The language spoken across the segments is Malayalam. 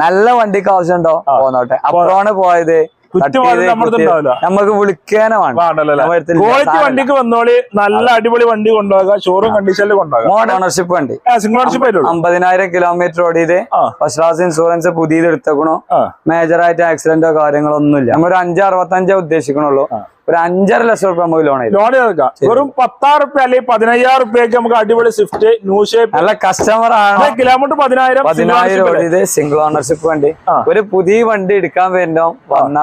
നല്ല വണ്ടിക്ക് ആവശ്യമുണ്ടോ? പോന്നോട്ടെ. അപ്പോഴാണ് പോയത്. നമുക്ക് വിളിക്കാനാണ്. ക്വാളിറ്റി വണ്ടിക്ക് വന്നോളി നല്ല അടിപൊളി വണ്ടി കൊണ്ടുപോകുക ഷോറൂം കണ്ടീഷനിൽ കൊണ്ടുപോകാം. മോഡ് ഓണർഷിപ്പ് വണ്ടി. സിംഗിൾ ഓണർഷിപ്പ് അമ്പതിനായിരം കിലോമീറ്റർ ഓടിയത്. ഫസ്റ്റ് ക്ലാസ് ഇൻഷുറൻസ് പുതിയത് എടുത്തേക്കണോ. മേജറായിട്ട് ആക്സിഡന്റോ കാര്യങ്ങളോ ഒന്നുമില്ല. നമ്മൾ ഒരു അഞ്ച് അറുപത്തഞ്ചേ ഉദ്ദേശിക്കണുള്ളൂ. ഒരു അഞ്ചര ലക്ഷം റുപ്യ നമുക്ക് ലോൺ ലോൺ എടുക്കാം. വെറും പത്താറ് റുപ്യ അല്ലെങ്കിൽ പതിനയ്യായിരം റുപ്യക്ക് നമുക്ക് അടിപൊളി സ്വിഫ്റ്റ് ന്യൂ ഷേപ്പ് നല്ല കസ്റ്റമർ ആണ്. കിലോമീറ്റർ പതിനായിരം പതിനായിരം സിംഗിൾ ഓണർഷിപ്പ് വണ്ടി. ഒരു പുതിയ വണ്ടി എടുക്കാൻ വന്ന വന്ന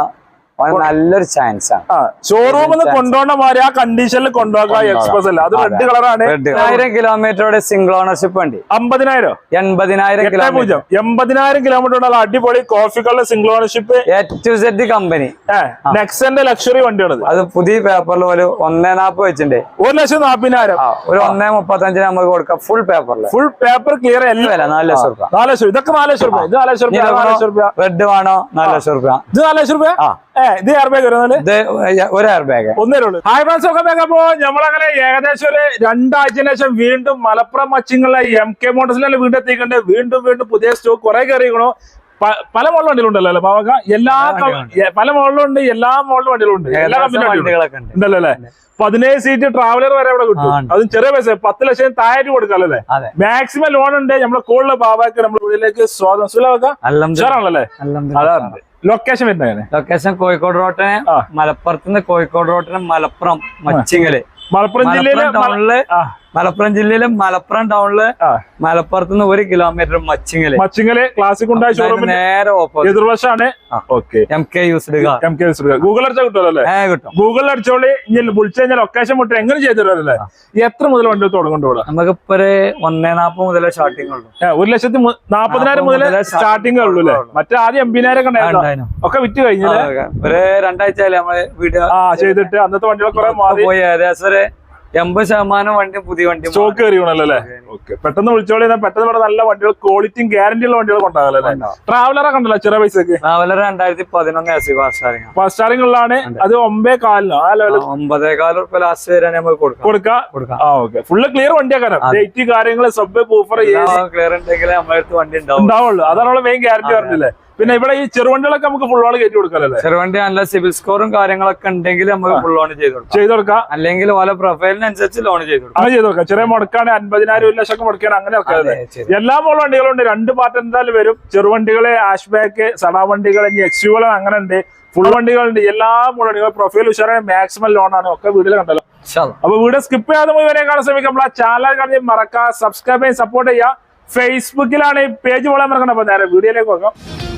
നല്ലൊരു ചാൻസ് ആണ്. ഷോറൂമിൽ നിന്ന് കൊണ്ടുപോകണ മാതിരി ആ കണ്ടീഷനിൽ കൊണ്ടുപോകാം എക്സ്പ്രസ് അല്ല? അത് റെഡ് കളറാണ് ആയിരം കിലോമീറ്ററോടെ സിംഗിൾ ഓണർഷിപ്പ് വണ്ടി. അമ്പതിനായിരം? എൺപതിനായിരം കിലോമീറ്റർ എൺപതിനായിരം കിലോമീറ്റർ അടിപൊളി coffee colour single ownership two set company നെക്സന്റെ luxury വണ്ടിയാണ് അത്. പുതിയ പേപ്പറിൽ ഒരു ഒന്നേ നാപ്പ് വെച്ചിട്ടുണ്ട്. ഒരു ലക്ഷം നാപ്പതിനായിരം ഒരു ഒന്നേ മുപ്പത്തഞ്ചിന് നമുക്ക് കൊടുക്കാം. ഫുൾ പേപ്പറിൽ ഫുൾ പേപ്പർ ക്ലിയർ എല്ലാം നാല് ലക്ഷം രൂപ. നാല് ലക്ഷം ഇതൊക്കെ നാല് ലക്ഷം രൂപ. ഇത് നാല് ലക്ഷം രൂപ നാല് ലക്ഷം രൂപ. റെഡ് വേണോ? നാല് ലക്ഷം രൂപ. ഇത് നാല് ലക്ഷം രൂപ? ആ. ഇത് എയർ ബാഗ് വരുന്നത് ഒരു എയർ ബാഗ് ഒന്നേ ഉള്ളൂ ഹായ് ഫ്രണ്ട്സ് ഒക്കെ ബാഗപ്പോ നമ്മളങ്ങനെ ഏകദേശം ഒരു രണ്ടാഴ്ചയ്ക്ക് ശേഷം വീണ്ടും മലപ്പുറം മച്ചിങ്ങളെ എം കെ മോട്ടോഴ്സിലെ വീണ്ടും എത്തിക്കണ്ട് വീണ്ടും വീണ്ടും പുതിയ സ്റ്റോക്ക് കുറെ കയറിക്കണോ പല മോഡൽ വണ്ടികളുണ്ടല്ലോ അല്ലെ? പാവക്ക എല്ലാ പല മോഡലും ഉണ്ട് എല്ലാ മോഡലും വണ്ടികളുണ്ട്. എല്ലാ കമ്പനികളൊക്കെ ഉണ്ട്. ഉണ്ടല്ലോ അല്ലെ? പതിനേഴ് സീറ്റ് ട്രാവലർ വരെ ഇവിടെ കിട്ടും. അതും ചെറിയ പൈസ പത്ത് ലക്ഷം താഴെ കൊടുക്കാം അല്ലേ? മാക്സിമം ലോൺ ഉണ്ട്. നമ്മുടെ കൂടുതൽ ബാബാക്ക് നമ്മുടെ വീട്ടിലേക്ക് സ്വാഗതം. സുലഭക്ക ഉഷാറാണല്ലേ? അതാണ് ലൊക്കേഷൻ വരുന്നത് ലൊക്കേഷൻ കോഴിക്കോട് റോട്ടിന് മലപ്പുറത്ത് നിന്ന് കോഴിക്കോട് റോട്ടിന് മലപ്പുറം മച്ചിങ്ങൽ. മലപ്പുറം ജില്ലയിലെ മലപ്പുറം ജില്ലയിലെ മലപ്പുറം ടൗണിൽ മലപ്പുറത്ത് നിന്ന് ഒരു കിലോമീറ്റർ മച്ചിങ്ങൽ. മച്ചിങ്ങൽ ക്ലാസിക് ഉണ്ടായ ഷോറൂമിന്റെ നേരെ എതിർവശാണ്. M K used M K Google അടിച്ചാൽ കിട്ടുമല്ലോ ഏ കിട്ടും. ഗൂഗിളിൽ അടിച്ചോളി ഇനി വിളിച്ചു കഴിഞ്ഞാൽ ലൊക്കേഷൻ മുട്ട എങ്ങനെ ചെയ്തു തരുമല്ലേ എത്ര മുതൽ വണ്ടി തുടങ്ങുന്നുണ്ട് നമുക്കിപ്പോ ഒരു ഒന്നേ നാപ്പത് മുതലേ സ്റ്റാർട്ടിംഗ് ഉള്ളൂ. ഒരു ലക്ഷത്തി നാപ്പതിനായിരം മുതൽ സ്റ്റാർട്ടിംഗ് ഉള്ളൂ അല്ലേ? മറ്റേ ആദ്യം ഒക്കെ ഉണ്ടായിരുന്നു. ഒക്കെ വിറ്റ് കഴിഞ്ഞില്ലേ? ഒരു രണ്ടാഴ്ച അല്ലേ നമ്മൾ വീഡിയോ ചെയ്തിട്ട് അന്നത്തെ വണ്ടികളൊക്കെ പോയി ഏകദേശം എൺപത് ശതമാനം വണ്ടി പുതിയ വണ്ടി സ്റ്റോക്ക് കയറിയല്ലേ ഓക്കെ പെട്ടെന്ന് വിളിച്ചോളി പെട്ടെന്ന് ഇവിടെ നല്ല വണ്ടികൾ ക്വാളിറ്റിയും ഗ്യാരണ്ടി ഉള്ള വണ്ടികൾ കൊണ്ടാകല്ലേ ട്രാവലറൊക്കെ ഉണ്ടല്ലോ ചെറിയ പൈസക്ക്? ട്രാവലർ രണ്ടായിരത്തി പതിനൊന്ന് എസ് ഫാസ്റ്റ് ഫസ്റ്റ് സ്റ്റാറിംഗുള്ളതാണ് അത്. ഒമ്പേ കാലിനോ ഒമ്പതേ ഒമ്പതേകാൽ ഉറുപ്പ ലാസ്റ്റ് വരെ നമുക്ക് കൊടുക്കാം. കൊടുക്കാം? ആ ഓക്കെ ഫുള്ള് ക്ലിയർ വണ്ടിയാക്കാനും ഡേറ്റ് കാര്യങ്ങൾ സബ് പൂഫർ ക്ലിയർ ഉണ്ടെങ്കിൽ നമ്മളെ അടുത്ത് വണ്ടി ഉണ്ടാവും ഉണ്ടാവുള്ളൂ. അതാണ് മെയിൻ ഗ്യാരണ്ടി പറഞ്ഞില്ലേ? പിന്നെ ഇവിടെ ഈ ചെറുവണ്ടികളൊക്കെ നമുക്ക് ഫുൾ ഓൺ കയറ്റി കൊടുക്കാനല്ലേ ചെറുവണ്ടി നല്ല സിവിൽ സ്കോറും കാര്യങ്ങളൊക്കെ ഉണ്ടെങ്കിൽ നമുക്ക് ഫുൾ ലോൺ ചെയ്ത് കൊടുക്കാം. ചെയ്ത് കൊടുക്കാം? അല്ലെങ്കിൽ ഓരോ പ്രൊഫൈലിനനുസരിച്ച് ലോൺ ചെയ്ത് കൊടുക്കാം. അങ്ങനെ ചെയ്ത് കൊടുക്കാം. ചെറിയ മുടക്കാണ് അൻപതിനായിരം ഒരു ലക്ഷം മുടക്കാണ് അങ്ങനെ ഒക്കെ. എല്ലാ മോൾ വണ്ടികളും ഉണ്ട് രണ്ട് പാർട്ട് എന്തായാലും വരും. ചെറുവണ്ടികളെ ആഷ് ബാക്ക് സടാ വണ്ടികൾ ഇനി എക്സ്യൂകൾ അങ്ങനെ ഉണ്ട്. ഫുൾ വണ്ടികളുണ്ട്. എല്ലാ വണ്ടികളും. പ്രൊഫൈൽ ഉഷാറായ മാക്സിമം ലോൺ ആണ്. ഒക്കെ വീട്ടിൽ കണ്ടല്ലോ. അപ്പൊ വീഡിയോ സ്കിപ്പ് ചെയ്യാതെ മുഴുവനെ കാണാൻ ശ്രമിക്കാം. ആ ചാനൽ കാണാൻ മറക്കുക സബ്സ്ക്രൈബ് ചെയ്യാൻ സപ്പോർട്ട് ചെയ്യുക. ഫേസ്ബുക്കിലാണ് ഈ പേജ് പോലെ മറക്കണം അപ്പൊ നേരെ വീഡിയോയിലേക്ക് നോക്കാം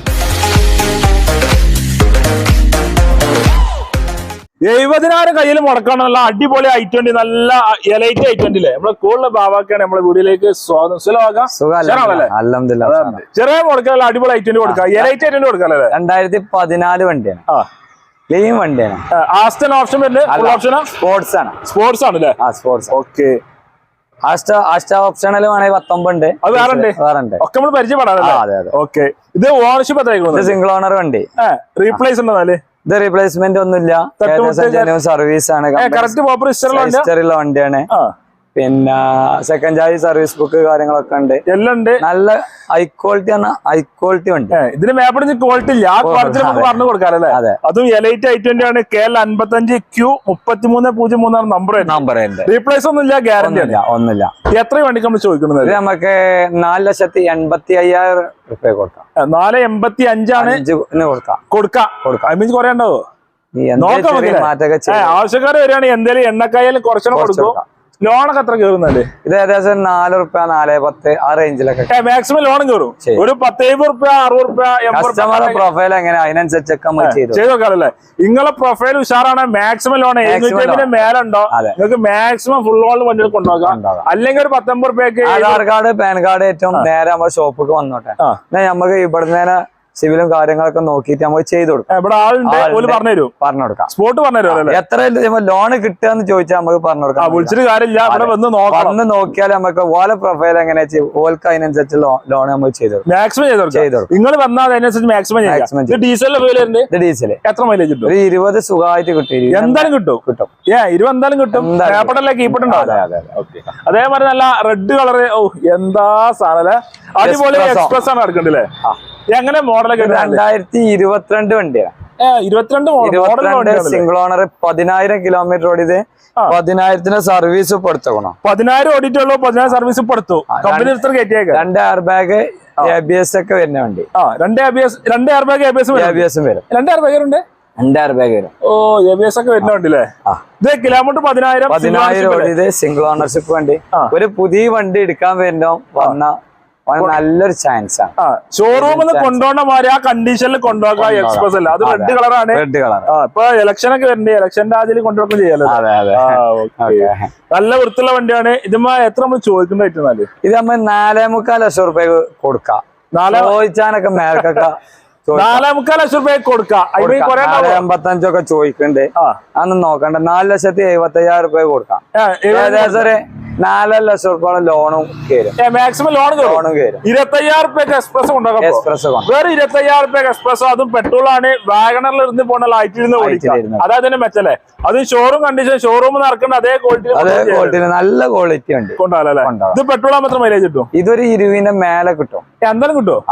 എഴുപതിനായിരം കയ്യിൽ മുടക്കണം. നല്ല അടിപൊളി ഐ ട്വന്റി നല്ല എലൈറ്റ് ഐ ട്വന്റി അല്ലേ നമ്മളെ കൂടുതൽ ബാബാക്കാണ് നമ്മളെ വീടിലേക്ക് സ്വാഗതം. ചെറിയ മുടക്കാനുള്ള അടിപൊളി ഐ ട്വന്റി കൊടുക്കാം. എലൈറ്റ് ഐ ട്വന്റി കൊടുക്കാം അല്ലേ? രണ്ടായിരത്തി പതിനാല് വണ്ടിയാണ് ക്ലീൻ വണ്ടിയാണ്. ആസ്റ്റൻ ഓപ്ഷൻ വരുന്നത്? ഓപ്ഷനാ സ്പോർട്സ് ആണ്. സ്പോർട്സ് ആണ് അല്ലേ sports okay Asta Asta optional വേണമെങ്കിൽ പത്തൊമ്പത് ഉണ്ട് അത് വേറെ ഉണ്ട്? വേറെ ഉണ്ട്. ഒക്കെ നമ്മൾ ആ, പരിചയപ്പെടാനല്ലേ അതെ അതെ. ഓക്കെ ഇത് ഓണർഷിപ്പ് എത്ര സിംഗിൾ ഓണർ വണ്ടി. റീപ്ലേസ് ഉണ്ടെന്നാൽ ഇത് റീപ്ലേസ്മെന്റ് ഒന്നുമില്ല. സർവീസ് ആണ്. കറക്റ്റ് വണ്ടിയാണ്. പിന്നെ സെക്കൻഡ് ചാർജ് സർവീസ് ബുക്ക് കാര്യങ്ങളൊക്കെ ഉണ്ട്. എല്ലാം ഉണ്ട്. നല്ല ഹൈ ക്വാളിറ്റി ആണ് ഹൈ ക്വാളിറ്റി ഉണ്ട്. ഇതിന് മേപ്പിടിച്ച് ക്വാളിറ്റി ഇല്ല. ആ ക്വാളിറ്റി നമുക്ക് പറഞ്ഞു കൊടുക്കാറല്ലേ അതെ. അതും എലൈറ്റ് ഐ ട്വന്റി ആണ്. കെ എൽ അൻപത്തഞ്ച് ക്യൂ മുപ്പത്തി മൂന്ന് പൂജ്യം മൂന്നാണ് നമ്പർ നമ്പർ റീപ്ലേസ് ഒന്നും ഇല്ല ഗ്യാരണ്ടി ഇല്ല ഒന്നുമില്ല ഒന്നുമില്ല. എത്ര വണ്ടിക്ക് നമ്മൾ ചോദിക്കുന്നത്? ഇത് നമുക്ക് നാല് ലക്ഷത്തി എൺപത്തി അയ്യായിരം റുപ്യ കൊടുക്കാം നാല് എൺപത്തി അഞ്ചാണ് കൊടുക്കാം. കൊടുക്കാം. കൊടുക്കാം. ഐ മീൻസ് കുറെ ഉണ്ടാവോ? ആവശ്യക്കാർ വരികയാണെങ്കിൽ എന്തെങ്കിലും എണ്ണക്കായാലും കുറച്ചുകൂടെ കുറച്ച് കൊടുക്കും. കൊടുക്കാം. ലോണൊക്കെ എത്ര കയറുന്നല്ലേ ഇത് ഏകദേശം നാല് റുപ്യ നാല് പത്ത് ആ റേഞ്ചിലൊക്കെ മാക്സിമം ലോൺ കയറും. ഒരു പത്തേഴ് റുപ്യ അറുപത് റുപ്യ എൺപത് കസ്റ്റമറുടെ പ്രൊഫൈൽ എങ്ങനെ അതിനനുസരിച്ചൊക്കെ ചെയ്തു. നോക്കാറല്ലേ? നിങ്ങളെ പ്രൊഫൈൽ ഉഷാറാണ്? മാക്സിമം ലോൺ എഴുന്നൂറ്റി മേലുണ്ടോ. നിങ്ങൾക്ക് മാക്സിമം ഫുൾ ലോൺ വണ്ടികൾ കൊണ്ടുപോകാം. അല്ലെങ്കിൽ ഒരു പത്തൊമ്പത് റുപ്യക്ക് ആധാർ കാർഡ് പാൻ കാർഡ് ഏറ്റവും നേരെ നമ്മുടെ ഷോപ്പിൽ വന്നോട്ടെ. ഞമ്മക്ക് ഇവിടുന്നേനെ നമുക്ക് ഇവിടുന്ന് സിവിലും കാര്യങ്ങളൊക്കെ നോക്കിയിട്ട് നമ്മൾ ചെയ്തു കൊടുക്കാം. പറഞ്ഞു കൊടുക്കാം. സ്പോട്ട് പറഞ്ഞു എത്ര ലോൺ കിട്ടുക എന്ന് ചോദിച്ചാൽ നമുക്ക് പറഞ്ഞു കൊടുക്കാം വന്ന് നോക്കിയാൽ നമുക്ക് ഓല പ്രൊഫൈൽ എങ്ങനെ ഓൽക്ക് അതിനനുസരിച്ച് ലോൺ നമ്മൾ ചെയ്തു. നിങ്ങൾ ഇത് എത്ര മൈലേജ് ഒരു ഇരുപത് സുഖമായിട്ട് കിട്ടി. എന്തായാലും കിട്ടും. കിട്ടും. ഇരുപത് എന്തായാലും കിട്ടും. അതേമാതിരി നല്ല റെഡ് കളർ ഓ എന്താ സാധനം അടിപൊളി എക്സ്പ്രസ് ആണ് എടുക്കണ്ടല്ലേ. എങ്ങനെ മോഡൽ രണ്ടായിരത്തി ഇരുപത്തിരണ്ട് വണ്ടിയാണ് ഇരുപത്തിരണ്ട് മോഡൽ ഇരുപത്തിരണ്ട് സിംഗിൾ ഓണർ പതിനായിരം കിലോമീറ്റർ ഓടിയത്. പതിനായിരത്തിന് സർവീസ് ഇപ്പൊ പതിനായിരം ഓടിയിട്ടുള്ളൂ പതിനായിരം സർവീസ് ഇപ്പൊ എടുത്തു കമ്പനി ഇത്ര കയറ്റിയേക്ക്. രണ്ട് air bag A B S ഒക്കെ വരുന്ന വണ്ടി. രണ്ട് എ ബി എസ് രണ്ട് air bag A B S A B എസും വരും. രണ്ട് എയർ ബാഗ് ഉണ്ട് രണ്ട് എയർ ബാഗ് വരും. ഓ എ ബി എസ് ഒക്കെ വരുന്ന വണ്ടില്ലേ. ഇത് കിലോമീറ്റർ പതിനായിരം പതിനായിരം ഓടിയത് സിംഗിൾ ഓണർഷിപ്പ് വണ്ടി. ഒരു പുതിയ വണ്ടി എടുക്കാൻ വരുന്നോ വന്ന നല്ലൊരു ചാൻസ് ആണ്. ഷോറൂമിൽ കൊണ്ടുപോകണ മാതിരി ആ കണ്ടീഷനിൽ കൊണ്ടുപോകാം. എക്സ്പ്രസ് അല്ല? അത് റെഡ് കളറാണ് റെഡ് കളർ ഇപ്പൊ ഇലക്ഷൻ ഒക്കെ വരുന്നുണ്ട് ഇലക്ഷന്റെ അതിൽ കൊണ്ടുപോകും ചെയ്യാലോ നല്ല വൃത്തിയുള്ള വണ്ടിയാണ്. ഇതുമ്മ എത്ര നമ്മൾ ചോദിക്കുന്ന പറ്റുന്നാൽ ഇത് നമ്മൾ നാലേ മുക്കാൽ ലക്ഷം റുപ്യ കൊടുക്കാം. ചോദിച്ചാനൊക്കെ മേൽക്കൊക്കെ നാലേ മുക്കാൽ ലക്ഷം റുപ്യ കൊടുക്കാം. എൺപത്തഞ്ചൊക്കെ ചോദിക്കണ്ട്. ആ. നോക്കണ്ട. നാല് ലക്ഷത്തി എഴുപത്തി അയ്യായിരം റുപ്യ കൊടുക്കാം ഏകദേശം നാലര ലക്ഷം റുപ്യോളം ലോണും കയറും മാക്സിമം ലോൺ ലോണും കയറും ഇരുപത്തയ്യായിരം റുപ്യക്ക് എക്സ്പ്രസ് കൊണ്ടുപോകാം എക്സ്പ്രസ് വേറെ ഇരുപത്തയ്യായിരം റുപ്യക്ക് എക്സ്പ്രസ് അതും പെട്രോൾ ആണ്. വാഗണറിൽ ഇരുന്ന് പോണ ലൈറ്റിൽ നിന്ന് ഓടിക്കാം അതായത് മെച്ചല്ലേ അത് ഷോറൂം കണ്ടീഷൻ ഷോറൂം നടക്കുന്ന അതേ ക്വാളിറ്റി അതേ ക്വാളിറ്റി നല്ല ക്വാളിറ്റി ഉണ്ട്. കൊണ്ടാവല്ലേ ഇത് പെട്രോൾ മാത്രം മൈലേജ് കിട്ടും? ഇതൊരു ഇരുവിന്റെ മേലെ കിട്ടും. എന്തായാലും കിട്ടും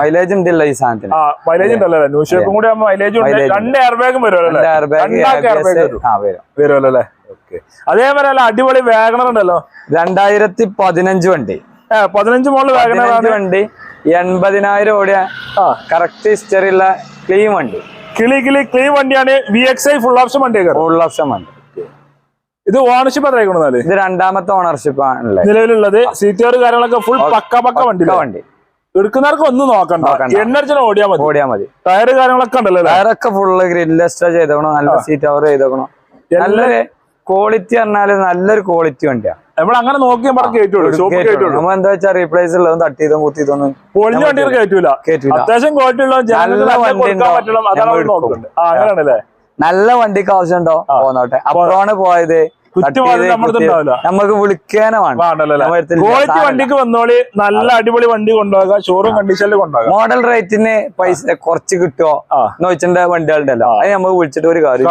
മൈലേജ് ഉണ്ടല്ലോ ഈ സാധനത്തിന്. മൈലേജ് ഉണ്ടല്ലോ ന്യൂ ഷേപ്പും കൂടി മൈലേജ് ഉണ്ട്. രണ്ട് എയർ ബാഗും വരുമല്ലോ രണ്ട് എയർ ബാഗ് വരുമല്ലോ അല്ലേ? അതേപോലെ അല്ല അടിപൊളി വാഗണർ ഉണ്ടല്ലോ. രണ്ടായിരത്തി പതിനഞ്ച് വണ്ടി പതിനഞ്ച് മോളിൽ വാഗണർ വണ്ടി എൺപതിനായിരം ഓടിയ കറക്റ്റ് ഹിസ്റ്ററി ഉള്ള ക്ലീൻ വണ്ടി. കിളി കിളി ക്ലീൻ വണ്ടിയാണ്. V X I full option വണ്ടിയൊക്കെ ഫുൾ ഓപ്ഷൻ വണ്ടി. ഇത് ഓണർഷിപ്പ് എത്ര ഇത് രണ്ടാമത്തെ ഓണർഷിപ്പ് ആണല്ലേ? നിലവിലുള്ളത്. സീറ്റോർ കാര്യങ്ങളൊക്കെ ഫുൾ പക്ക പക്ക വണ്ടി വണ്ടി. എടുക്കുന്നവർക്ക് ഒന്നും നോക്കണ്ട. എണ്ണടിച്ചാൽ ഓടിയാ മതി. ഓടിയാ മതി. ടയർ കാര്യങ്ങളൊക്കെ ഉണ്ടല്ലോ ടയറൊക്കെ ഫുള്ള് ഗ്രിൽ എക്സ്ട്രാ ചെയ്തേക്കണം. നല്ല സീറ്റ് കവർ ചെയ്തേക്കണം. നല്ലൊരു ക്വാളിറ്റി പറഞ്ഞാൽ നല്ലൊരു ക്വാളിറ്റി വണ്ടിയാണ് നമ്മൾ അങ്ങനെ നോക്കി നമ്മൾ എന്താ വെച്ചാൽ റീപ്ലേസ് ഉള്ളതും തട്ടിയതും കുത്തിയതൊന്നും പൊളിഞ്ഞ വണ്ടികൾ അത്യാവശ്യം ക്വാളിറ്റി ഉള്ള നല്ല വണ്ടിക്ക് ആവശ്യമുണ്ടോ? പോന്നോട്ടെ. അപ്പോഴാണ് പോയത്. നമുക്ക് വിളിക്കാനേ വേണ്ട. വേണ്ടല്ലേ? ക്വാളിറ്റി വണ്ടിക്ക് വന്നോളി നല്ല അടിപൊളി വണ്ടി കൊണ്ടുപോകാം. ഷോറൂം കണ്ടീഷനിൽ കൊണ്ടുപോകാം. മോഡൽ റേറ്റിന് പൈസ കുറച്ച് കിട്ടുമോ. എന്ന് വെച്ചിട്ട് വണ്ടികളുണ്ടല്ലോ. അത് നമ്മൾ വിളിച്ചിട്ട് ഒരു കാര്യം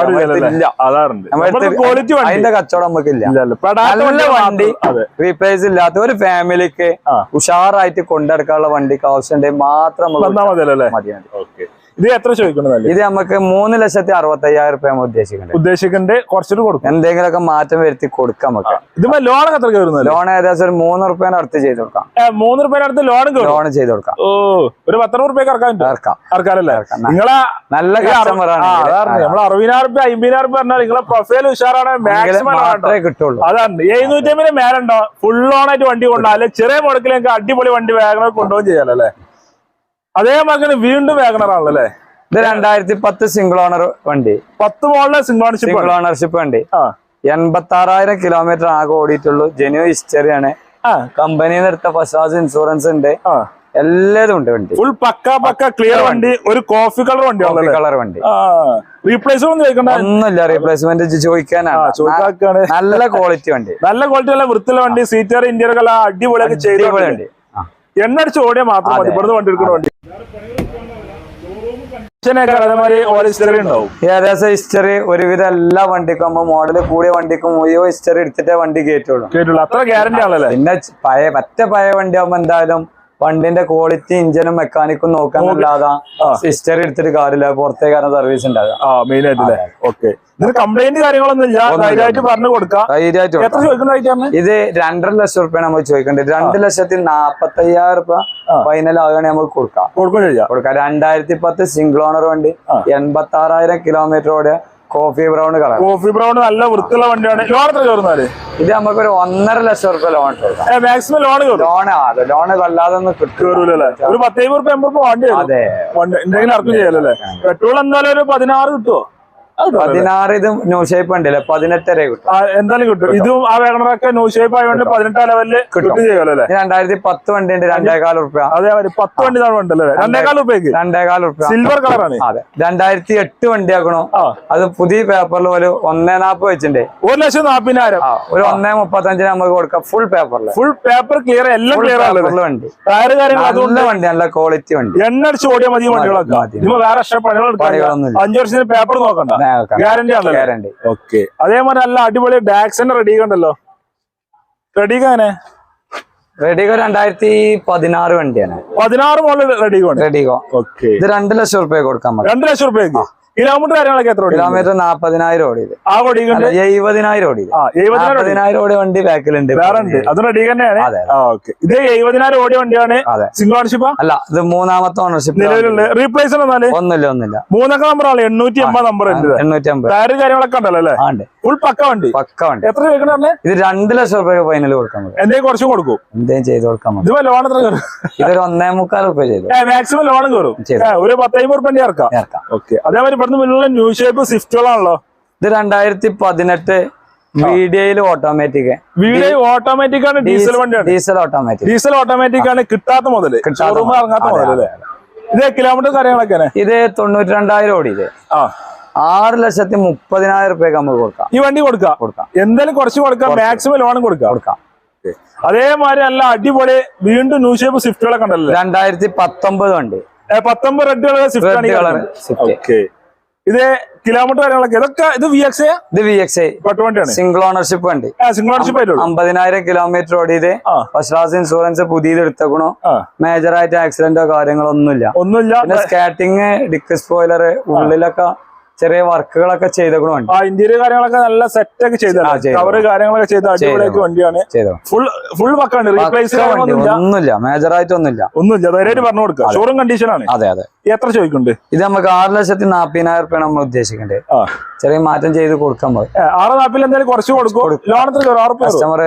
നമുക്ക് ക്വാളിറ്റി അതിന്റെ കച്ചവടം നമുക്കില്ല. ഇല്ല നല്ല വണ്ടി റീപ്ലേസ് ഇല്ലാത്ത ഒരു ഫാമിലിക്ക് ഉഷാറായിട്ട് കൊണ്ടെടുക്കാനുള്ള വണ്ടിക്ക് ആവശ്യമുണ്ടെങ്കിൽ മാത്രം നമുക്ക് വന്നാ മതിയല്ലോ അല്ലേ? മതി മതി. ഓക്കെ ഇത് എത്ര ചോദിക്കണമെന്നല്ലേ ഇത് നമുക്ക് മൂന്ന് ലക്ഷത്തി അറുപത്തി അയ്യായിരം റുപ്യ നമ്മൾ ഉദ്ദേശിക്കുന്നുണ്ട് കുറച്ചിട്ട് കൊടുക്കും. എന്തെങ്കിലുമൊക്കെ മാറ്റം വരുത്തി കൊടുക്കാം നമുക്ക്. ഇതിപ്പോ ലോൺ എത്ര കയറുന്നത് ലോൺ ഏകദേശം ഒരു മൂന്ന് റുപ്യേന്റെ അടുത്ത് ചെയ്ത് കൊടുക്കാം. മൂന്ന് റുപ്യ അടുത്ത് ലോൺ ലോൺ ചെയ്ത് കൊടുക്കാം. ഓ ഒരു പത്ത് റുപ്യ ഇറക്കാൻ ഇറക്കാം. ഇറക്കാനല്ലേ? നിങ്ങളെ നല്ല കസ്റ്റമർ ആണ് നമ്മൾ അറുപതിനായിരം റുപ്യ അമ്പതിനായിരം റുപ്യ പറഞ്ഞാൽ നിങ്ങളെ പ്രൊഫൈൽ ഉഷാറാണ് മാക്സിമം കിട്ടുള്ളൂ. അതാണ്. എഴുന്നൂറ്റി അമ്പതിന് മേലുണ്ടോ ഫുൾ ലോൺ ആയിട്ട് വണ്ടി കൊണ്ടാ അല്ലെ ചെറിയ മുടക്കിലേക്ക് അടിപൊളി വണ്ടി വേഗം കൊണ്ടുപോകും ചെയ്യാലോ അല്ലേ മകന് വീണ്ടും വേഗണറാണല്ലേ ഇത് രണ്ടായിരത്തി പത്ത് സിംഗിൾ ഓണർ വണ്ടി. പത്ത് മോളിലെ ഓണർഷിപ്പ് സിംഗിൾ ഓണർഷിപ്പ് വണ്ടി. എൺപത്തി ആറായിരം കിലോമീറ്റർ ആകെ ഓടിയിട്ടുള്ളൂ. ജെന്യു ഹിസ്റ്ററി ആണ്. കമ്പനി നിന്ന് എടുത്ത ഫസാസ് ഇൻഷുറൻസ് ഉണ്ട്. എല്ലാതും ഉണ്ട് വണ്ടി. ഫുൾ പക്ക പക്ക ക്ലിയർ വണ്ടി. ഒരു കോഫി കളർ വണ്ടി കോഫി കളർ വണ്ടി. ഒന്നുമില്ല റീപ്ലേസ്മെന്റ് ചോദിക്കാനാണ്. നല്ല ക്വാളിറ്റി വണ്ടി. നല്ല ക്വാളിറ്റി ഉള്ള വൃത്തിയുള്ള വണ്ടി. സീറ്റർ ഇന്റീരിയർ എല്ലാം അടിപൊളിയൊക്കെ ചെയ്ത വണ്ടി. എണ്ണടിച്ച് ഓടിയാൽ മാത്രം മതി. ഇവിടുന്ന് വണ്ടി എടുക്കുന്ന വണ്ടി. അതേമാതിരി ഓരോ ഹിസ്റ്ററി ഉണ്ടാവും. ഏകദേശം ഹിസ്റ്ററി ഒരുവിധം എല്ലാ വണ്ടിക്കും നമ്മൾ മോഡൽ കൂടിയ വണ്ടിക്കും ഓയോ ഹിസ്റ്ററി എടുത്തിട്ടേ വണ്ടി കയറ്റുള്ളൂ കേട്ടുള്ളൂ അത്ര ഗ്യാരണ്ടി ആണല്ലേ പിന്നെ പഴയ പറ്റ പഴയ വണ്ടി എന്തായാലും വണ്ടിന്റെ ക്വാളിറ്റി ഇഞ്ചിനും മെക്കാനിക്കും നോക്കാനല്ലാതെ ഹിസ്റ്ററി എടുത്തിട്ട് കാര്യമില്ല. കാരണം സർവീസ് ഉണ്ടാകും ആ മെയിൻ ആയിട്ടല്ലേ ഓക്കെ ഇതിന് കംപ്ലൈന്റ് കാര്യങ്ങളൊന്നും ഇല്ല. ധൈര്യമായിട്ട് പറഞ്ഞു കൊടുക്കാം. ധൈര്യമായിട്ട് എത്ര ചോദിക്കുന്ന റേറ്റ് ഇത് രണ്ടര ലക്ഷം റുപ്യ നമ്മൾ ചോദിക്കേണ്ടത് രണ്ട് ലക്ഷത്തി നാപ്പത്തി അയ്യായിരം റുപ്യ ഫൈനൽ ആകുകയാണെങ്കിൽ നമുക്ക് കൊടുക്കാം. കൊടുക്കും. രണ്ടായിരത്തി പത്ത് സിംഗിൾ ഓണർ വണ്ടി എൺപത്തി ആറായിരം കിലോമീറ്റർ ഓടിയ coffee brown colour. Coffee brown നല്ല വൃത്തിയുള്ള വണ്ടിയാണ്. ലോൺ എത്ര ചോർന്നാൽ ഇത് നമുക്ക് ഒരു ഒന്നര ലക്ഷം റുപ്യ ലോൺ മാക്സിമം ലോൺ ലോൺ അതെ ലോൺ കയറൂലല്ലേ? ഒരു പത്തേ റുപ്യ എൺപത് വണ്ടി അതെ. വണ്ടി എന്തെങ്കിലും അർത്ഥം ചെയ്യാലല്ലേ പെട്രോൾ എന്തായാലും ഒരു പതിനാറ് കിട്ടുമോ? പതിനാറ് ഇത് ന്യൂ ഷേപ്പ് ഉണ്ടല്ലേ. പതിനെട്ടര കിട്ടും. എന്തായാലും കിട്ടും. ഇതും ആ വേഗണറൊക്കെ ന്യൂ ഷേപ്പ് ആയതുകൊണ്ട് പതിനെട്ടാം ലെവലിൽ കിട്ടും. ചെയ്യുമല്ലോ രണ്ടായിരത്തി പത്ത് വണ്ടി ഉണ്ട് രണ്ടേകാൽ റുപ്യ അതേമാതിരി പത്ത് വണ്ടി ഉണ്ടല്ലേ രണ്ടേകാൽ റുപ്യക്ക് രണ്ടേകാൽ റുപ്യ സിൽവർ കളറാണ് അതെ. രണ്ടായിരത്തി എട്ട് വണ്ടി ആക്കണോ. അത് പുതിയ പേപ്പറിൽ ഒരു ഒന്നേ നാപ്പ് വെച്ചിട്ടുണ്ട്. ഒരു ലക്ഷം നാപ്പതിനായിരം ഒരു ഒന്നേ മുപ്പത്തഞ്ചിന് നമുക്ക് കൊടുക്കാം. ഫുൾ പേപ്പറിൽ ഫുൾ പേപ്പർ ക്ലിയർ എല്ലാം ക്ലിയർ ആണ് വണ്ടി. ടയർ കാര്യങ്ങൾ വണ്ടി നല്ല ക്വാളിറ്റി വണ്ടി. എണ്ണ അടിച്ച് ഓടിയാൽ മതി വണ്ടികളൊക്കെ. വേറെ. അഞ്ചു വർഷത്തിന് പേപ്പർ നോക്കണ്ട. ഗ്യാരണ്ടി ആണല്ലോ ഗ്യാരണ്ടി ഓക്കെ അതേമാതിരി നല്ല അടിപൊളി ഡാക്സിന്റെ റെഡി കണ്ടല്ലോ റെഡി അങ്ങനെ റെഡിഗോ രണ്ടായിരത്തി പതിനാറ് വണ്ടിയാണ്. പതിനാറ് മോഡൽ റെഡി കൊണ്ട് റെഡിഗോ ഓക്കെ ഇത് രണ്ട് ലക്ഷം റുപ്യ കൊടുക്കാൻ രണ്ട് ലക്ഷം റുപ്യക്ക് കിലോമീറ്റർ കാര്യങ്ങളൊക്കെ എത്ര കിലോമീറ്റർ നാപ്പതിനായിരം ഓടി ആ ഓടി എഴുപതിനായിരം ഓടി എഴുപതിനായിരം ഓടി. വണ്ടി ബാക്കിലുണ്ട്. വേറെ ഉണ്ട്. അത് റെഡി തന്നെയാണ്. ഓക്കെ ഇത് എഴുപതിനായിരം ഓടി വണ്ടിയാണ് സിംഗിൾ ഓണർഷിപ്പ് അല്ല ഇത് മൂന്നാമത്തെ ഓണർഷിപ്പ് നിലവിലുള്ള റീപ്ലേസ് എന്നാൽ? ഒന്നുമില്ല ഒന്നുമില്ല. മൂന്നൊക്കെ നമ്പർ ആണ് എണ്ണൂറ്റി അമ്പത് നമ്പർ ഉണ്ട്. എണ്ണൂറ്റി അമ്പത് ടയർ കാര്യങ്ങളൊക്കെ ഉണ്ടല്ലോ അല്ലേ? ഫുൾ പക്ക വണ്ടി. പക്ക വണ്ടി. എത്ര ചോദിക്കണ ഇത് രണ്ട് ലക്ഷം റുപ്യ ഫൈനൽ കൊടുക്കാൻ പറ്റും. എന്തെങ്കിലും കുറച്ച് കൊടുക്കും. എന്തെങ്കിലും ചെയ്ത് കൊടുക്കാൻ ഇത് ലോൺ എത്ര കയറും? ഇതൊരു ഒന്നേ മുക്കാൽ റുപ്യ ചെയ്തു. മാക്സിമം ലോൺ കയറും. ഒരു പത്തൈമ്പത് റുപ്യ ഇറക്കാം. ഇറക്കാം. ഓക്കെ അതേമാതിരി ഇവിടുന്ന് മുന്നിലുള്ള ന്യൂ ഷേപ്പ് സ്വിഫ്റ്റുകളാണല്ലോ ഇത് രണ്ടായിരത്തി പതിനെട്ട് വീഡിയോയിൽ ഓട്ടോമാറ്റിക് വീഡിയോ ഓട്ടോമാറ്റിക് ആണ് ഡീസൽ വണ്ടിയാണ്. ഡീസൽ ഓട്ടോമാറ്റിക് ഡീസൽ ഓട്ടോമാറ്റിക് ആണ് കിട്ടാത്ത മുതൽ ഇറങ്ങാത്ത മുതൽ ഇത് കിലോമീറ്റർ കാര്യങ്ങളൊക്കെ ഇത് തൊണ്ണൂറ്റി രണ്ടായിരം ഓടിയത് ആ. ആറ് ലക്ഷത്തി മുപ്പതിനായിരം റുപ്യക്ക് നമ്മൾ കൊടുക്കാം. ഈ വണ്ടി കൊടുക്കാം. കൊടുക്കാം. എന്തായാലും കുറച്ച് കൊടുക്കാം മാക്സിമം ലോണും കൊടുക്കാം. കൊടുക്കാം. അതേമാതിരി നല്ല അടിപൊളി വീണ്ടും ന്യൂ ഷേപ്പ് സ്വിഫ്റ്റുകളൊക്കെ ഉണ്ടല്ലോ രണ്ടായിരത്തി പത്തൊമ്പത് വണ്ടി പത്തൊമ്പത് റെഡ് കളർ ആണ്. Swift okay. ഇത് കിലോമീറ്റർ കാര്യങ്ങളൊക്കെ. ഇതൊക്കെ ഇത് വി എക്സ് ഇത് വി എക്സ് വണ്ടിയാണ്. സിംഗിൾ ഓണർഷിപ്പ് വണ്ടി. സിംഗിൾ ഓണർഷിപ്പ് അമ്പതിനായിരം കിലോമീറ്റർ ഓടിയത്. ഫസ്റ്റ് ക്ലാസ് ഇൻഷുറൻസ് പുതിയത് എടുത്തേക്കണോ. മേജറായിട്ട് മേജർ ആയിട്ട് ആക്സിഡന്റോ കാര്യങ്ങളോ ഒന്നുമില്ല. ഒന്നുമില്ല. സ്കാറ്റിങ് ഡിക്ക് സ്പോയിലർ ഉള്ളിലൊക്കെ ചെറിയ വർക്കുകളൊക്കെ ചെയ്തേക്കണോ വണ്ടി. ആ ഇന്റീരിയർ കാര്യങ്ങളൊക്കെ നല്ല സെറ്റ് ഒക്കെ ചെയ്ത ചെയ്തതാണ് കവർ കാര്യങ്ങളൊക്കെ ചെയ്ത അടിപൊളിയാക്കി വണ്ടിയാണ്. ഫുൾ ഫുൾ പക്കാണ് റീപ്ലേസ് ഒന്നുമില്ല. മേജർ ആയിട്ട് ഒന്നുമില്ല. ഒന്നുമില്ല. ധൈര്യമായിട്ട് പറഞ്ഞു കൊടുക്കുക. ഷോറും കണ്ടീഷൻ ആണ്. അതെ അതെ. എത്ര ചോദിക്കുന്നുണ്ട്? ഇത് നമുക്ക് ആറ് ലക്ഷത്തി നാപ്പതിനായിരം റുപ്യ നമ്മൾ ഉദ്ദേശിക്കണ്ടേ ചെറിയ മാറ്റം ചെയ്ത് കൊടുക്കാൻ പോയി ആറ് നാപ്പിൽ എന്തായാലും കുറച്ച് കൊടുക്കും. ലോൺ കസ്റ്റമർ